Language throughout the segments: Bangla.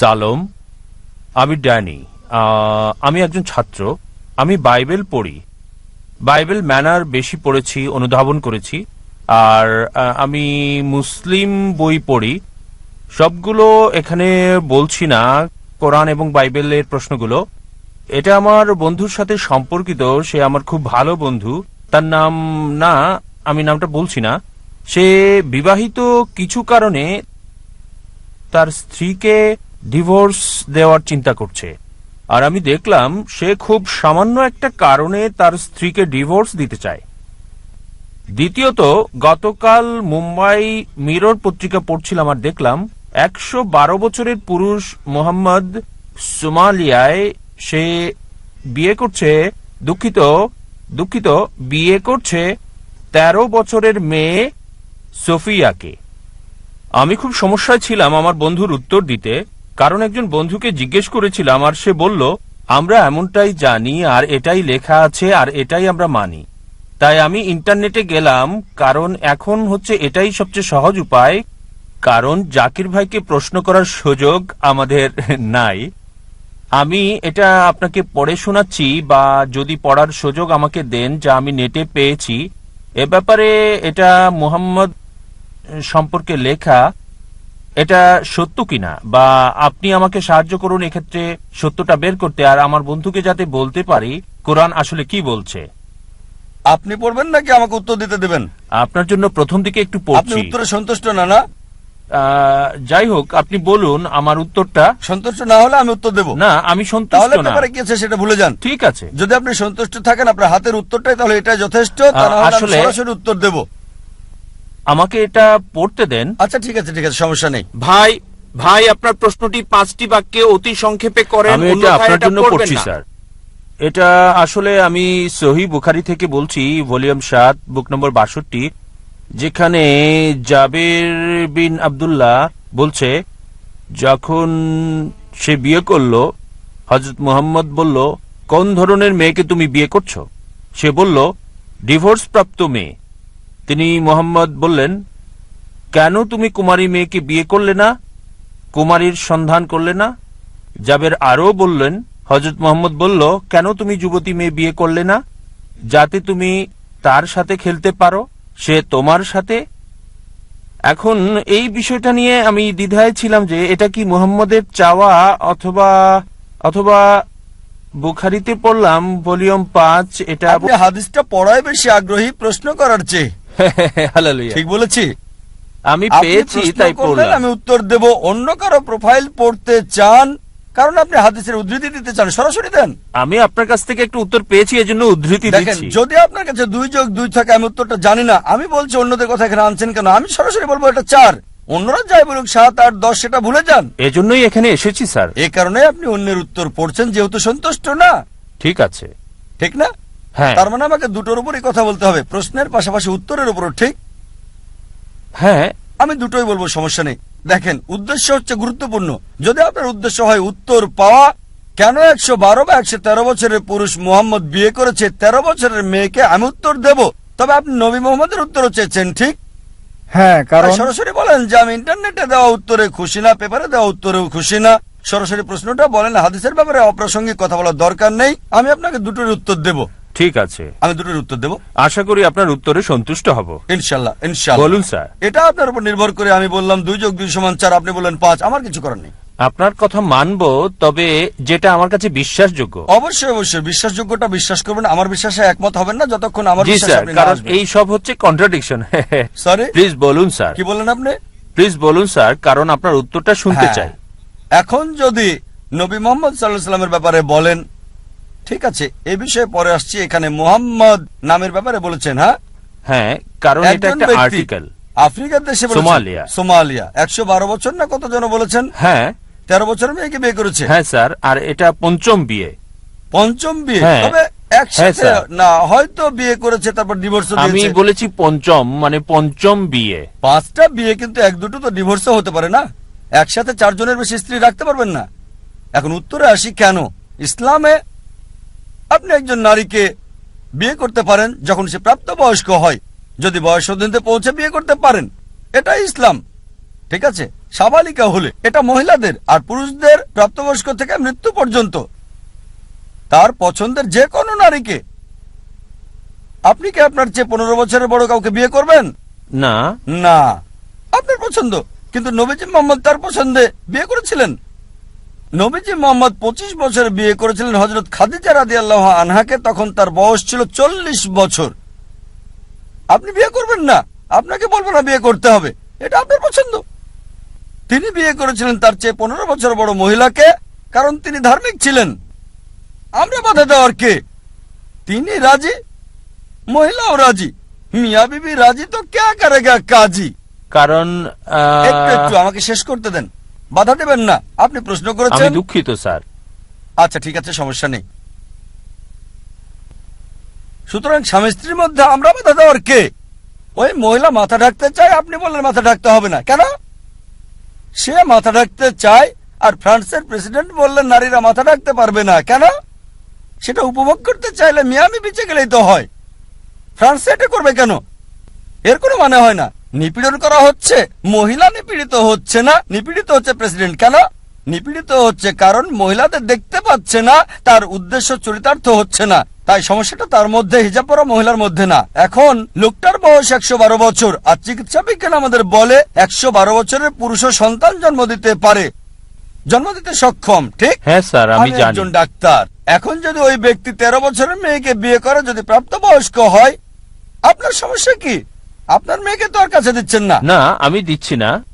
সালম, আমি ড্যানি আমি একজন ছাত্র, আমি বাইবেল পড়ি। বাইবেল ম্যানার বেশি পড়েছি, অনুধাবন করেছি, আর আমি মুসলিম বই পড়ি। সবগুলো এখানে বলছি না, কোরআন এবং বাইবেলের প্রশ্নগুলো। এটা আমার বন্ধুর সাথে সম্পর্কিত, সে আমার খুব ভালো বন্ধু। তার নাম, না, আমি নামটা বলছি না। সে বিবাহিত কিছু কারণে তার স্ত্রীকে ডিভোর্স দেওয়ার চিন্তা করছে। আর আমি দেখলাম সে খুব সামান্য একটা কারণে তার স্ত্রীকে ডিভোর্স দিতে চায়। দ্বিতীয়ত, গতকাল মুম্বাই মিরর পত্রিকা পড়ছিলাম আর দেখলাম একশো বারো বছরের পুরুষ মোহাম্মদ সোমালিয়ায় সে বিয়ে করছে, দুঃখিত দুঃখিত, বিয়ে করছে তেরো বছরের মেয়ে সোফিয়াকে। আমি খুব সমস্যায় ছিলাম, আমার বন্ধুর উত্তর দিতে। কারণ একজন বন্ধুকে জিজ্ঞেস করেছিলাম আর সে বলল, আমরা এমনটাই জানি আর এটাই লেখা আছে আর এটাই আমরা মানি। তাই আমি ইন্টারনেটে গেলাম, কারণ এখন হচ্ছে এটাই সবচেয়ে সহজ উপায়, কারণ জাকির ভাইকে প্রশ্ন করার সুযোগ আমাদের নাই। আমি এটা আপনাকে পড়ে শোনাচ্ছি বা যদি পড়ার সুযোগ আমাকে দেন যা আমি নেটে পেয়েছি। এ ব্যাপারে এটা মোহাম্মদ সম্পর্কে লেখা। এটা সত্য কিনা? বা আপনি আমাকে সাহায্য করুন এক্ষেত্রে সত্যটা বের করতে আর আমার বন্ধুকে যাতে বলতে পারি কোরআন আসলে কি বলছে? আপনি পড়বেন নাকি আমাকে উত্তর দিতে দেবেন? আপনার জন্য প্রথম দিকে একটু আপনি পড়ছি উত্তরে সন্তুষ্ট না না? আহ, যাই হোক আপনি বলুন আমার উত্তরটা। সন্তুষ্ট না হলে আমি উত্তর দেব। না আমি সন্তুষ্ট তাহলে না। ব্যাপারে কি আছে সেটা ভুলে যান। ঠিক আছে। যদি আপনি সন্তুষ্ট থাকেন আপনার হাতের উত্তরটাই তাহলে এটা যথেষ্ট তা না হলে আমি আসলে- সরাসরি উত্তর দেব। আমাকে এটা পড়তে দেন। আচ্ছা ঠিক আছে ঠিক আছে সমস্যা নেই। ভাই ভাই আপনার প্রশ্নটি পাঁচটি বাক্যে অতি সংক্ষেপে করেন আমি এটা আপনার জন্য পড়ছি স্যার। এটা আসলে আমি সহি বুখারি থেকে বলছি ভলিউম সাত বুক নম্বর বাষট্টি যেখানে জাবের বিন আব্দুল্লাহ বলছে যখন সে বিয়ে করল হজরত মোহাম্মদ বলল কোন ধরনের মেয়েকে তুমি বিয়ে করছ? সে বলল ডিভোর্স প্রাপ্ত মেয়ে। তিনি মোহাম্মদ বললেন, কেন তুমি কুমারী মেয়েকে বিয়ে করলে না? কুমারীর সন্ধান করলে না? জাবের আরও বললেন হজরত মোহাম্মদ বলল, কেন তুমি যুবতী মেয়ে বিয়ে করলে না? যাতে তুমি তার সাথে খেলতে পারো, সে তোমার সাথে? এখন এই বিষয়টা নিয়ে আমি দ্বিধায় ছিলাম যে এটা কি মোহাম্মদের চাওয়া অথবা অথবা বুখারিতে পড়লাম ভলিউম পাঁচ, এটা হাদিসটা পড়ায় বেশি আগ্রহী প্রশ্ন করার চেয়ে। ঠিক বলেছি? আমি পেয়েছি তাই পড়লাম। আমি উত্তর দেব অন্য কারও প্রোফাইল পড়তে চান কারণ আপনি হাদিসের উদ্ধৃতি দিতে চান সরাসরি দেন। আমি আপনার কাছ থেকে একটু উত্তর পেয়েছি এজন্য উদ্ধৃতি দিচ্ছি। যদি আপনার কাছে দুই যোগ দুই থাকে আমি উত্তরটা জানি না। আমি বলছি অন্যদের কথা এখানে আনছেন কেন? আমি সরাসরি বলব এটা চার। অন্যরা যাই বলুক সাত আট দশ সেটা ভুলে যান। এজন্যই এখানে এসেছি স্যার। এ কারণে আপনি অন্যের উত্তর পড়ছেন যেহেতু সন্তুষ্ট না। ঠিক আছে। ঠিক না? তার মানে আমাকে দুটোর উপরই কথা বলতে হবে। প্রশ্নের পাশাপাশি উত্তরের উপরও ঠিক? হ্যাঁ। আমি দুটোই বলব সমস্যা নেই। দেখেন উদ্দেশ্য হচ্ছে গুরুত্বপূর্ণ। যদি আপনার উদ্দেশ্য হয় উত্তর পাওয়া কেন একশো বারো বা একশো তেরো বছরের পুরুষ মোহাম্মদ বিয়ে করেছে তেরো বছরের মেয়েকে আমি উত্তর দেব? তবে আপনি নবী মোহাম্মদের উত্তরও চেয়েছেন ঠিক? হ্যাঁ কারণ সরাসরি বলেন যে আমি ইন্টারনেটে দেওয়া উত্তরে খুশি না পেপারে দেওয়া উত্তরেও খুশি না। সরাসরি প্রশ্নটা বলেন হাদিসের ব্যাপারে অপ্রাসঙ্গিক কথা বলার দরকার নেই। আমি আপনাকে দুটোর উত্তর দেব। ঠিক আছে। আমি দুটোর উত্তর দেব। আশা করি আপনার উত্তরে সন্তুষ্ট হব। ইনশাল্লাহ ইনশাল্লাহ। বলুন স্যার। এটা আপনার উপর নির্ভর করে আমি বললাম দুই যোগ দুই সমান চার আপনি বললেন পাঁচ আমার কিছু করার নেই। আপনার কথা মানব তবে যেটা আমার কাছে বিশ্বাসযোগ্য। অবশ্যই অবশ্যই বিশ্বাসযোগ্যটা বিশ্বাস করবেন আমার বিশ্বাসে একমত হবেন না যতক্ষণ আমার জি বিশ্বাসে স্যার আপনি কারণ এই এই সব হচ্ছে কন্ট্রাডিকশন সরি প্লিজ বলুন স্যার। কি বললেন আপনি? প্লিজ বলুন স্যার কারণ আপনার উত্তরটা শুনতে হ্যাঁ। চাই। এখন যদি নবী মোহাম্মদ সাল্লাহ সাল্লামের ব্যাপারে বলেন ঠিক আছে এ বিষয়ে পরে আসছি। এখানে মোহাম্মদ নামের ব্যাপারে বলেছেন হ্যাঁ? হ্যাঁ কারণ এটা একটা আর্টিকেল আফ্রিকার দেশে সোমালিয়া। সোমালিয়া। একশো বারো বছর না কত জন বলেছেন? হ্যাঁ। তেরো বছর মেয়েকে বিয়ে করেছে। হ্যাঁ স্যার আর এটা পঞ্চম বিয়ে। পঞ্চম বিয়ে? হ্যাঁ। তবে হ্যাঁ, একসাথে না হয়তো বিয়ে করেছে তারপর ডিভোর্স আমি বলেছি পঞ্চম মানে পঞ্চম বিয়ে। পাঁচটা বিয়ে কিন্তু এক দুটো তো ডিভোর্সও হতে পারে না। একসাথে চারজনের বেশি স্ত্রী রাখতে পারবেন না। এখন উত্তরে আসি কেন? ইসলামে আপনি একজন নারীকে বিয়ে করতে পারেন যখন সে প্রাপ্তবয়স্ক হয়। যদি বয়স অধীনতে পৌঁছে বিয়ে করতে পারেন এটাই ইসলাম। ঠিক আছে? সাবালিকা হলে এটা মহিলাদের আর পুরুষদের প্রাপ্তবয়স্ক থেকে মৃত্যু পর্যন্ত। তার পছন্দের যে কোনো নারীকে। আপনি কি আপনার চেয়ে পনেরো বছরের বড় কাউকে বিয়ে করবেন? না। না। আপনার পছন্দ। কিন্তু নবীজি মোহাম্মদ তার পছন্দে বিয়ে করেছিলেন। নবীজি মোহাম্মদ পঁচিশ বছর বিয়ে করেছিলেন হজরত খাদিজা রাদি আল্লাহ আনহাকে তখন তার বয়স ছিল চল্লিশ বছর। আপনি বিয়ে করবেন না আপনাকে বলব না বিয়ে করতে হবে এটা আপনার পছন্দ। তিনি বিয়ে করেছিলেন তার চেয়ে পনেরো বছর বড় মহিলাকে কারণ তিনি ধার্মিক ছিলেন। আমরা বাধা দেওয়ার কে? তিনি রাজি মহিলাও রাজি। মিয়া বিবি রাজি তো ক্যা করেগা কাজী? কারণ একটু আমাকে শেষ করতে দেন। বাধা দেবেন না। আপনি প্রশ্ন আমি করেছেন দুঃখিত স্যার। আচ্ছা ঠিক আছে সমস্যা নেই। সুতরাং স্বামী স্ত্রীর মধ্যে আমরা মাথা দেওয়ার কে? ওই মহিলা মাথা ঢাকতে চায় আপনি বললেন মাথা ঢাকতে হবে না। কেন? সে মাথা ঢাকতে চায় আর ফ্রান্সের প্রেসিডেন্ট বললেন নারীরা মাথা ঢাকতে পারবে না। কেন? সেটা উপভোগ করতে চাইলে মিয়ামি বিচে গেলেই তো হয়। ফ্রান্স এটা করবে কেন? এর কোনো মানে হয় না। নিপীড়ন করা হচ্ছে? মহিলা নিপীড়িত হচ্ছে না? নিপীড়িত হচ্ছে প্রেসিডেন্ট কেন? নিপীড়িত হচ্ছে কারণ মহিলাদের দেখতে পাচ্ছে না তার উদ্দেশ্য চরিতার্থ হচ্ছে না। তাই সমস্যাটা তার মধ্যে হিজাব পরা মহিলার মধ্যে না। এখন লোকটার বয়স একশো বারো বছর আর চিকিৎসা বিজ্ঞান আমাদের বলে একশো বারো বছরের পুরুষও সন্তান জন্ম দিতে পারে। জন্ম দিতে সক্ষম ঠিক? হ্যাঁ স্যার আমি আমি একজন ডাক্তার। এখন যদি ওই ব্যক্তি তেরো বছরের মেয়েকে বিয়ে করে যদি প্রাপ্তবয়স্ক হয় আপনার সমস্যা কি? আপনার মেয়েকে তো আর কাছে দিচ্ছেন না। না আমি দিচ্ছি না।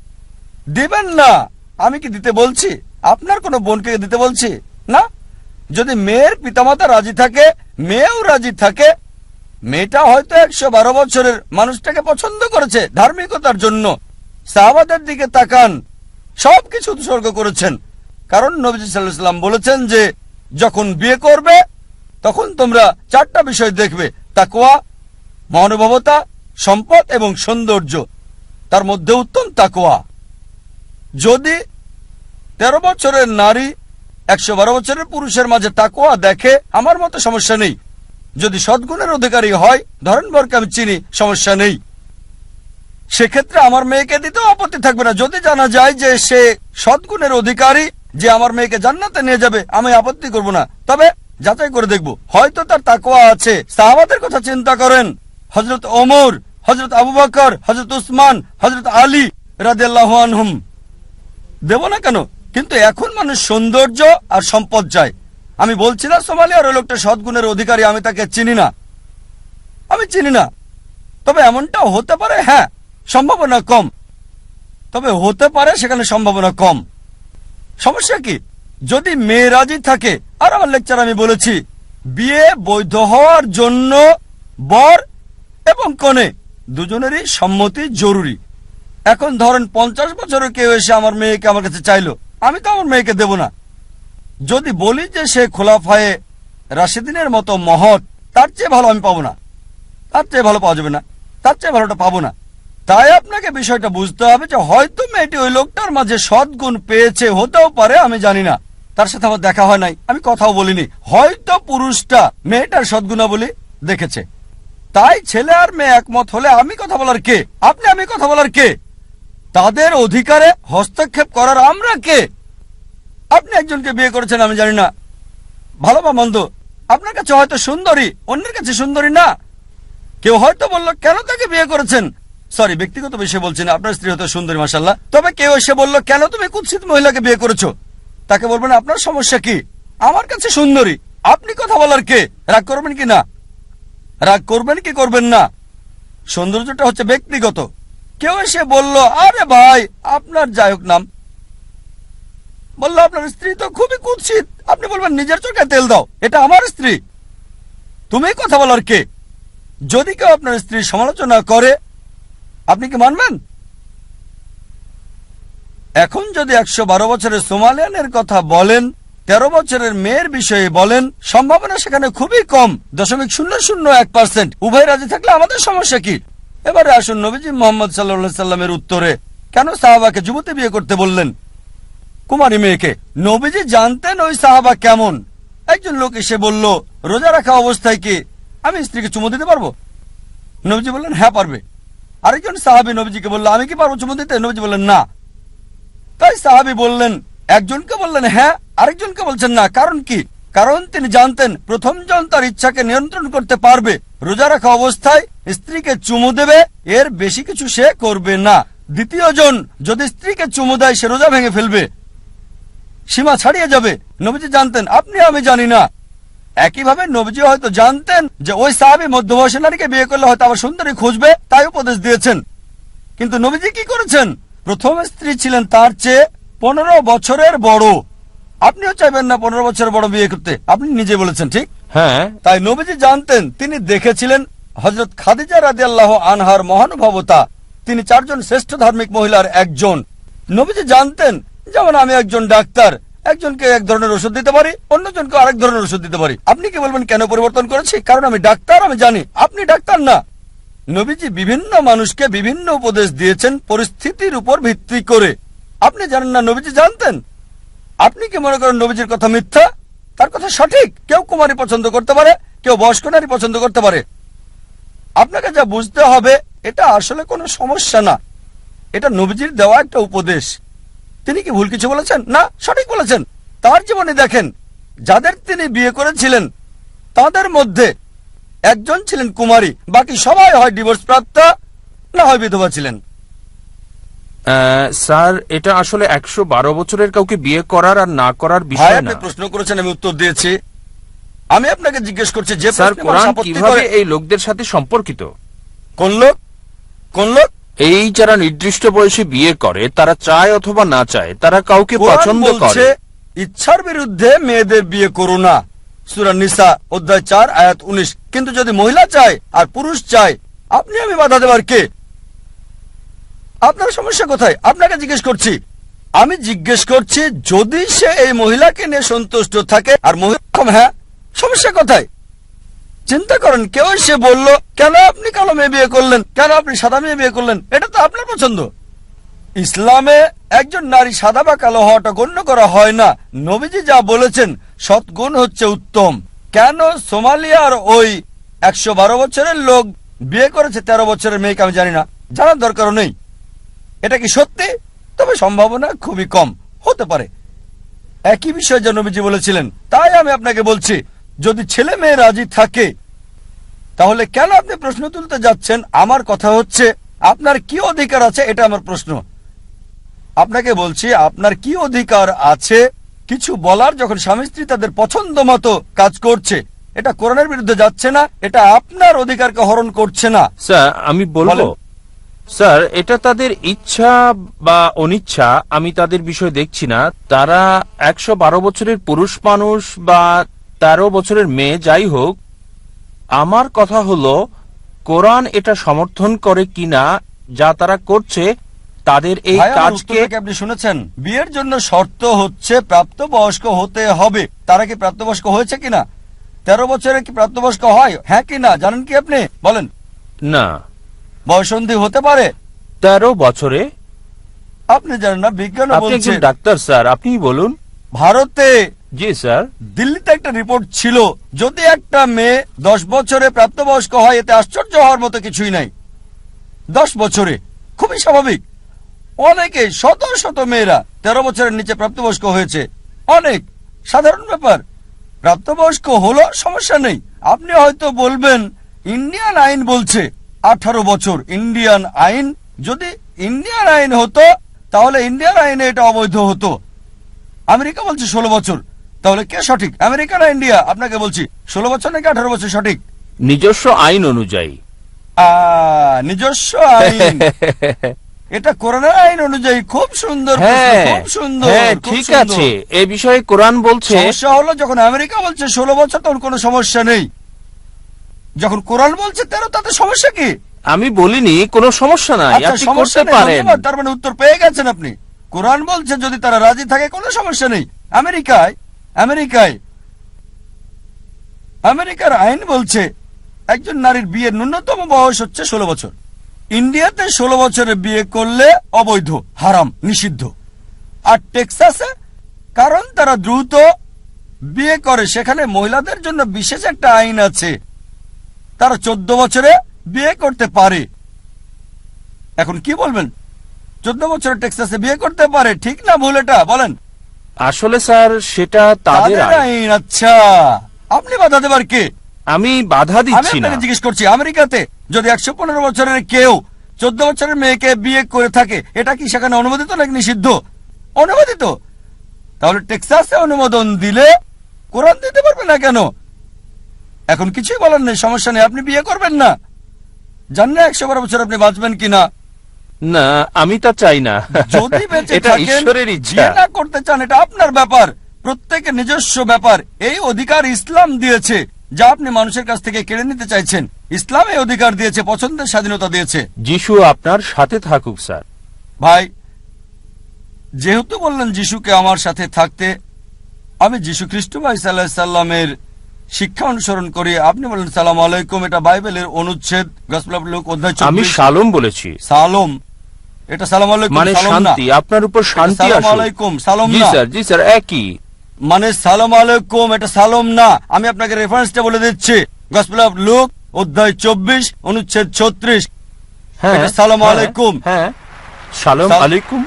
দিবেন না। আমি কি দিতে বলছি? আপনার কোনো বোনকে দিতে বলছি? না? যদি মেয়ের পিতামাতা রাজি থাকে মেয়েও রাজি থাকে মেয়েটা হয়তো একশো বারো বছরের মানুষটাকে পছন্দ করেছে ধার্মিকতার জন্য। সাহাবাদের দিকে তাকান। সবকিছু উৎসর্গ করেছেন। কারণ নবীজি সাল্লাম বলেছেন যে যখন বিয়ে করবে তখন তোমরা চারটা বিষয় দেখবে। তাকোয়া মহানুভবতা সম্পদ এবং সৌন্দর্য, তার মধ্যে উত্তম তাকোয়া যদি তেরো বছরের নারী একশো বারো বছরের পুরুষের মাঝে তাকোয়া দেখে, আমার মতো সমস্যা নেই। যদি সদ্গুণের অধিকারী হয়, ধরেন বরকে আমি চিনি, সমস্যা নেই। সেক্ষেত্রে আমার মেয়েকে দিতেও আপত্তি থাকবে না। যদি জানা যায় যে সে সদ্গুণের অধিকারী, যে আমার মেয়েকে জান্নাতে নিয়ে যাবে, আমি আপত্তি করব না। তবে যাচাই করে দেখব। হয়তো তার তাকোয়া আছে। সাহাবাদের কথা চিন্তা করেন। হজরত ওমর হজরত আবু বকর হজরত উসমান হজরত আলী আনহুম। দেব না কেন? কিন্তু এখন মানুষ সৌন্দর্য আর সম্পদ চায়। আমি বলছি না সোমালিয়ার ওই লোকটা সদ্গুণের অধিকারী, আমি তাকে চিনি না। আমি চিনি না। তবে এমনটা হতে পারে হ্যাঁ সম্ভাবনা কম। তবে হতে পারে সেখানে সম্ভাবনা কম। সমস্যা কি? যদি মেয়ে রাজি থাকে, আর আমার লেকচার আমি বলেছি, বিয়ে বৈধ হওয়ার জন্য বর এবং কনে দুজনেরই সম্মতি জরুরি। এখন ধরেন পঞ্চাশ বছরের কেউ এসে আমার মেয়েকে আমার কাছে চাইলো, আমি তো আমার মেয়েকে দেব না। যদি বলি যে সে খোলাফায়ে রাশিদিনের মতো মহৎ, তার চেয়ে ভালো আমি পাবো না। তার চেয়ে ভালো পাওয়া যাবে না। তার চেয়ে ভালোটা পাবো না। তাই আপনাকে বিষয়টা বুঝতে হবে যে হয়তো মেয়েটি ওই লোকটার মাঝে সদ্গুণ পেয়েছে, হতেও পারে, আমি জানি না। তার সাথে আমার দেখা হয় নাই, আমি কথাও বলিনি। হয়তো পুরুষটা মেয়েটার সদ্গুণাবলী দেখেছে। তাই ছেলে আর মেয়ে একমত হলে আমি কথা বলার কে? আপনি আমি কথা বলার কে? তাদের অধিকারে হস্তক্ষেপ করার আমরা কে? আপনি একজনকে বিয়ে করেছেন আমি জানি না। ভালো বা মন্দ? আপনার কাছে হয়তো সুন্দরী, অন্যের কাছে সুন্দরী না। কেউ হয়তো বলল, কেন তাকে বিয়ে করেছেন? সরি ব্যক্তিগত বিষয়ে বলছি না, আপনার স্ত্রী হয়তো সুন্দরী মাসাল্লাহ তবে কেউ এসে বলল, কেন তুমি কুৎসিত মহিলাকে বিয়ে করেছ? তাকে বলবেন, আপনার সমস্যা কি? আমার কাছে সুন্দরী। আপনি কথা বলার কে? রাগ করবেন কি না? রাগ করবেন কি করবেন না? সৌন্দর্যটা হচ্ছে ব্যক্তিগত। কেউ এসে বলল, আরে ভাই, আপনার যাই হোক নাম। বলল, আপনার স্ত্রী তো খুবই কুৎসিত। আপনি বলবেন, নিজের চোখে তেল দাও, এটা আমার স্ত্রী। তুমি কথা বলার কে? যদি কেউ আপনার স্ত্রীর সমালোচনা করে, আপনি কি মানবেন? এখন যদি একশো বারো বছরের সোমালিয়ানের কথা বলেন তেরো বছরের মেয়ের বিষয়ে বলেন, সম্ভাবনা সেখানে খুবই কম, দশমিক শূন্য শূন্য এক পার্সেন্ট। উভয় রাজি থাকলে আমাদের সমস্যা কি? এবারে আসুন নবীজি মোহাম্মদ সাল্লা সাল্লামের উত্তরে। কেন সাহাবাকে যুবতী বিয়ে করতে বললেন? কুমারী মেয়েকে, নবীজি জানতেন ওই সাহাবা কেমন। একজন লোক এসে বলল, রোজা রাখা অবস্থায় কি আমি স্ত্রীকে চুমো দিতে পারব? নবীজি বললেন হ্যাঁ পারবে। আরেকজন সাহাবি নবীজিকে বলল, আমি কি পারব চুমো দিতে? নবীজি বললেন, না। তাই সাহাবি বললেন, একজনকে বললেন হ্যাঁ আরেকজনকে বলছেন না, কারণ কি? কারণ তিনি জানতেন প্রথম জন তার ইচ্ছাকে নিয়ন্ত্রণ করতে পারবে, রোজা রাখা অবস্থায় স্ত্রীকে চুমু দেবে, এর বেশি কিছু সে করবে না। দ্বিতীয় জন যদি স্ত্রীকে চুমু দেয়, সে রোজা ভেঙে ফেলবে। সীমা ছাড়িয়ে যাবে। নবীজি জানতেন, আপনি, আমি জানি না। একইভাবে নবীজি হয়তো জানতেন যে ওই সাহাবি মধ্যবয়সী নারীকে বিয়ে করলে হয়তো আবার সুন্দরী খুঁজবে, তাই উপদেশ দিয়েছেন। কিন্তু নবীজি কি করেছেন? প্রথম স্ত্রী ছিলেন তার চেয়ে পনেরো বছরের বড়। আপনিও চাইবেন না পনেরো বছর বড় বিয়ে করতে। আপনি নিজে বলেছেন ঠিক? হ্যাঁ। তাই নবীজি জানতেন তিনি দেখেছিলেন হজরত খাদিজা রাজি আল্লাহ আনহার মহানুভবতা। তিনি চারজন শ্রেষ্ঠ ধার্মিক মহিলার একজন। নবীজি জানতেন যেমন আমি একজন ডাক্তার একজনকে এক ধরনের ওষুধ দিতে পারি অন্যজনকে আরেক ধরনের ওষুধ দিতে পারি। আপনি কি বলবেন কেন পরিবর্তন করেছি? কারণ আমি ডাক্তার আমি জানি। আপনি ডাক্তার না। নবীজি বিভিন্ন মানুষকে বিভিন্ন উপদেশ দিয়েছেন পরিস্থিতির উপর ভিত্তি করে। আপনি জানেন না নবীজি জানতেন? আপনি কি মনে করেন নবীজির কথা মিথ্যা? তার কথা সঠিক। কেউ কুমারী পছন্দ করতে পারে, কেউ বয়স্ক নারী পছন্দ করতে পারে। আপনাকে যা বুঝতে হবে, এটা আসলে কোনো সমস্যা না। এটা নবীজির দেওয়া একটা উপদেশ। তিনি কি ভুল কিছু বলেছেন? না, সঠিক বলেছেন। তার জীবনে দেখেন, যাদের তিনি বিয়ে করেছিলেন, তাদের মধ্যে একজন ছিলেন কুমারী, বাকি সবাই হয় ডিভোর্স প্রাপ্ত, না হয় বিধবা ছিলেন। স্যার এটা আসলে একশো বারো বছরের কাউকে বিয়ে করার আর না করার বিষয় না। প্রশ্ন করেছেন আমি উত্তর দিয়েছি। আমি আপনাকে জিজ্ঞেস করছি যে স্যার কোরআন কীভাবে এই লোকদের সাথে সম্পর্কিত? কোন লোক? কোন লোক? এই যারা নির্দিষ্ট বয়সে বিয়ে করে তারা চায় অথবা না চায় তারা কাউকে পছন্দ বলছে করে। ইচ্ছার বিরুদ্ধে মেয়েদের বিয়ে করো না। সুরা নিসা অধ্যায় চার আয়াত উনিশ। কিন্তু যদি মহিলা চায় আর পুরুষ চায় আপনি আমি বাধা দেবার কে? আপনার সমস্যা কোথায়? আপনাকে জিজ্ঞেস করছি। আমি জিজ্ঞেস করছি, যদি সে এই মহিলাকে নিয়ে সন্তুষ্ট থাকে, আর মহিলা হ্যাঁ সমস্যা কোথায়? চিন্তা করেন কেউ সে বলল, কেন আপনি কালো মেয়ে বিয়ে করলেন? কেন আপনি সাদা মেয়ে বিয়ে করলেন? এটা তো আপনার পছন্দ। ইসলামে একজন নারী সাদা বা কালো হওয়াটা গণ্য করা হয় না। নবীজি যা বলেছেন সৎগুণ হচ্ছে উত্তম। কেন সোমালিয়ার ওই একশো বারো বছরের লোক বিয়ে করেছে তেরো বছরের মেয়েকে আমি জানি না। জানার দরকারও নেই। এটা কি সত্যি? তবে সম্ভাবনা খুবই কম। হতে পারে। একই বিষয় যা নবীজি বলেছিলেন তাই আমি আপনাকে বলছি যদি ছেলে মেয়ে রাজি থাকে তাহলে কেন আপনি প্রশ্ন তুলতে যাচ্ছেন? আমার কথা হচ্ছে আপনার কি অধিকার আছে? এটা আমার প্রশ্ন। আপনাকে বলছি আপনার কি অধিকার আছে? কিছু বলার যখন স্বামী স্ত্রী তাদের পছন্দ মতো কাজ করছে এটা কোরআনের বিরুদ্ধে যাচ্ছে না এটা আপনার অধিকারকে হরণ করছে না। স্যার আমি বলব। স্যার এটা তাদের ইচ্ছা বা অনিচ্ছা আমি তাদের বিষয় দেখছি না। তারা একশো বারো বছরের পুরুষ মানুষ বা তেরো বছরের মেয়ে যাই হোক। আমার কথা হলো কোরআন এটা সমর্থন করে কিনা যা তারা করছে তাদের এই ভাই, আমার কাজকে আপনি শুনেছেন বিয়ের জন্য শর্ত হচ্ছে প্রাপ্তবয়স্ক হতে হবে। তারা কি প্রাপ্তবয়স্ক হয়েছে কিনা? তেরো বছরে কি প্রাপ্তবয়স্ক হয়? হ্যাঁ কি না? জানেন কি আপনি? বলেন। না। বয়সন্ধি হতে পারে। তেরো বছরে। আপনি জানেন না বিজ্ঞান আপনি একজন ডাক্তার স্যার। আপনি বলুন। ভারতে জি স্যার। দিল্লিতে একটা রিপোর্ট ছিল যদি একটা মেয়ে দশ বছরে প্রাপ্তবয়স্ক হয় এতে আশ্চর্য হওয়ার মতো কিছুই নাই। দশ বছরে খুবই স্বাভাবিক। অনেকে শত শত মেয়েরা তেরো বছরের নিচে প্রাপ্তবয়স্ক হয়েছে। অনেক সাধারণ ব্যাপার। প্রাপ্তবয়স্ক হলো সমস্যা নেই। আপনি হয়তো বলবেন ইন্ডিয়ান আইন বলছে। আঠারো বছর ইন্ডিয়ান আইন যদি ইন্ডিয়ান আইন হতো তাহলে ইন্ডিয়ান আইনে এটা অবৈধ হতো। আমেরিকা বলছে ষোলো বছর তাহলে কে সঠিক? আমেরিকা না ইন্ডিয়া? আপনাকে বলছি ষোলো বছর নাকি আঠারো বছর সঠিক? নিজস্ব আইন অনুযায়ী। নিজস্ব আইন। এটা কোরআনের আইন অনুযায়ী খুব সুন্দর হ্যাঁ খুব সুন্দর। হ্যাঁ ঠিক আছে। এ বিষয়ে কোরআন বলছে সমস্যা হলো যখন আমেরিকা বলছে ষোলো বছর তখন কোনো সমস্যা নেই। যখন কোরআন বলছে তেরো তাতে সমস্যা কি? আমি বলিনি কোনো সমস্যা নাই আচ্ছা আপনি করতে পারেন। তার মানে উত্তর পেয়ে গেছেন আপনি। কোরআন বলছে যদি তারা রাজি থাকে কোনো সমস্যা নেই। আমেরিকায় আমেরিকায় আমেরিকার আইন বলছে একজন নারীর বিয়ের ন্যূনতম বয়স হচ্ছে ষোলো বছর। ইন্ডিয়াতে ষোলো বছরে বিয়ে করলে অবৈধ হারাম নিষিদ্ধ। আর টেক্সাসে কারণ তারা দ্রুত বিয়ে করে সেখানে মহিলাদের জন্য বিশেষ একটা আইন আছে। তারা চোদ্দ বছরে বিয়ে করতে পারে। এখন কি বলবেন? চোদ্দ বছরের টেক্সাসে বিয়ে করতে পারে ঠিক না ভুল এটা? বলেন। আসলে স্যার সেটা তাদের। আইন। আচ্ছা। আপনি বাধা দেবার কে? আমি বাধা দিচ্ছি না। জিজ্ঞেস করছি আমেরিকাতে যদি একশো পনেরো বছরের কেউ চোদ্দ বছরের মেয়েকে বিয়ে করে থাকে এটা কি সেখানে অনুমোদিত নাকি নিষিদ্ধ? অনুমোদিত। তাহলে টেক্সাসে অনুমোদন দিলে কোরআন দিতে পারবে না কেন? এখন কিছুই বলার নেই সমস্যা নেই আপনি বিয়ে করবেন না। জান না একশো বারো বছর আপনি বাঁচবেন কিনা? না আমি তা চাই না। যদি বেঁচে থাকেন বিয়ে না করতে চান এটা আপনার ব্যাপার প্রত্যেকের নিজস্ব ব্যাপার। এই অধিকার ইসলাম দিয়েছে যা আপনি মানুষের কাছ থেকে কেড়ে নিতে চাইছেন। ইসলাম এই অধিকার দিয়েছে পছন্দের স্বাধীনতা দিয়েছে। যিশু আপনার সাথে থাকুক স্যার। ভাই যেহেতু বললেন যিশুকে আমার সাথে থাকতে আমি যিশু খ্রিস্ট ভাই সাল্লাহ সাল্লামের শিক্ষা অনুসরণ করি। আপনি বলেন সালাম আলাইকুম। এটা বাইবেলের অনুচ্ছেদ গসপেল অফ অধ্যায় আমি 24 শালম বলেছি। সালম। এটা সালাম আলাইকুম মানে শান্তি আপনার উপর শান্তি সালাম আলাইকুম, সালাম জি স্যার জি স্যার একই। মানে সালাম আলাইকুম এটা সালাম না। আমি আপনাকে রেফারেন্সটা বলে দিচ্ছি। গসপেল অফ লুক অধ্যায় চব্বিশ অনুচ্ছেদ ছত্রিশ। হ্যাঁ সালাম হ্যাঁ, আলাইকুম। হ্যাঁ। সালাম আলাইকুম।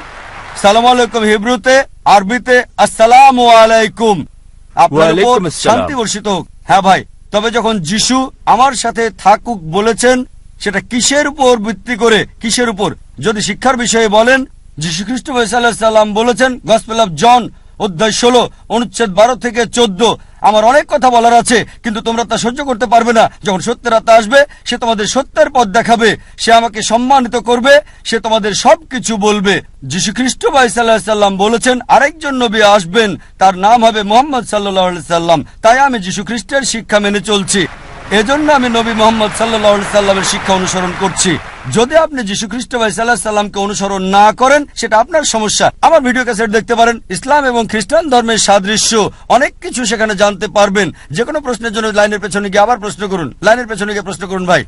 সালাম আলাইকুম হিব্রুতে আরবিতে আসসালাম আলাইকুম। আপনার উপর শান্তি বর্ষিত হোক। হ্যাঁ ভাই, তবে যখন যিশু আমার সাথে থাকুক বলেছেন, সেটা কিসের উপর ভিত্তি করে, কিসের উপর? যদি শিক্ষার বিষয়ে বলেন, যীশু খ্রিস্ট সাল্লাম বলেছেন গসপেল অফ জন অধ্যায় ষোলো, অনুচ্ছেদ বারো থেকে চোদ্দ। আমার অনেক কথা বলার আছে, কিন্তু তোমরা তা সহ্য করতে পারবে না। যখন সত্যের আত্মা আসবে, সে তোমাদের সত্যের পথ দেখাবে। সে আমাকে সম্মানিত করবে, সে তোমাদের সবকিছু বলবে। যীশু খ্রিস্ট ভাই সাল্লাহ সাল্লাম বলেছেন, আরেকজন নবী আসবেন, তার নাম হবে মোহাম্মদ সাল্লাহ সাল্লাম। তাই আমি যীশু খ্রিস্টের শিক্ষা মেনে চলছি। এজন্য আমি নবী মোহাম্মদ সাল্লাহ সাল্লামের শিক্ষা অনুসরণ করছি। যদি আপনি যীশু খ্রিস্ট ভাই সাল্লাহ সাল্লামকে অনুসরণ না করেন, সেটা আপনার সমস্যা। আমার ভিডিও ক্যাসেট দেখতে পারেন, ইসলাম এবং খ্রিস্টান ধর্মের সাদৃশ্য। অনেক কিছু সেখানে জানতে পারবেন। যে কোনো প্রশ্নের জন্য লাইনের পেছনে গিয়ে আবার প্রশ্ন করুন। লাইনের পেছনে গিয়ে প্রশ্ন করুন ভাই।